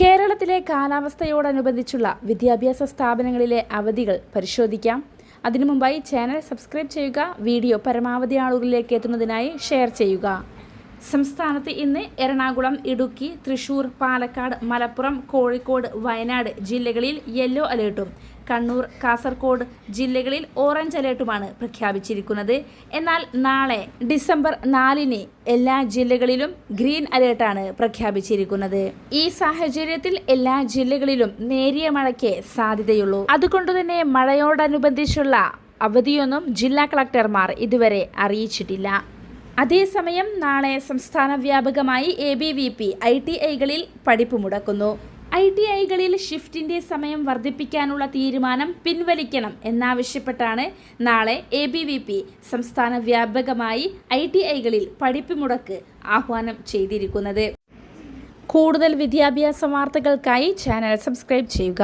കേരളത്തിലെ കാലാവസ്ഥയോടനുബന്ധിച്ചുള്ള വിദ്യാഭ്യാസ സ്ഥാപനങ്ങളിലെ അവധികൾ പരിശോധിക്കാം. അതിനു മുമ്പായി ചാനൽ സബ്സ്ക്രൈബ് ചെയ്യുക വീഡിയോ പരമാവധി ആളുകളിലേക്ക് എത്തുന്നതിനായി ഷെയർ ചെയ്യുക. സംസ്ഥാനത്ത് ഇന്ന് എറണാകുളം ഇടുക്കി തൃശൂർ പാലക്കാട് മലപ്പുറം കോഴിക്കോട് വയനാട് ജില്ലകളിൽ യെല്ലോ അലേർട്ടും കണ്ണൂർ കാസർഗോഡ് ജില്ലകളിൽ ഓറഞ്ച് അലേർട്ടുമാണ് പ്രഖ്യാപിച്ചിരിക്കുന്നത്. എന്നാൽ നാളെ ഡിസംബർ നാലിന് എല്ലാ ജില്ലകളിലും ഗ്രീൻ അലേർട്ടാണ് പ്രഖ്യാപിച്ചിരിക്കുന്നത്. ഈ സാഹചര്യത്തിൽ എല്ലാ ജില്ലകളിലും നേരിയ മഴയ്ക്ക് സാധ്യതയുള്ളൂ. അതുകൊണ്ടുതന്നെ മഴയോടനുബന്ധിച്ചുള്ള അവധിയൊന്നും ജില്ലാ കളക്ടർമാർ ഇതുവരെ അറിയിച്ചിട്ടില്ല. അതേസമയം നാളെ സംസ്ഥാന വ്യാപകമായി A B V P I T ഐകളിൽ പഠിപ്പ് മുടക്കുന്നു. ഐ ടി ഐകളിൽ ഷിഫ്റ്റിന്റെ സമയം വർദ്ധിപ്പിക്കാനുള്ള തീരുമാനം പിൻവലിക്കണം എന്നാവശ്യപ്പെട്ടാണ് നാളെ എ ബി വി പി സംസ്ഥാന വ്യാപകമായി ഐ ടി ഐകളിൽ പഠിപ്പ് മുടക്ക് ആഹ്വാനം ചെയ്തിരിക്കുന്നത്. കൂടുതൽ വിദ്യാഭ്യാസ വാർത്തകൾക്കായി ചാനൽ സബ്സ്ക്രൈബ് ചെയ്യുക.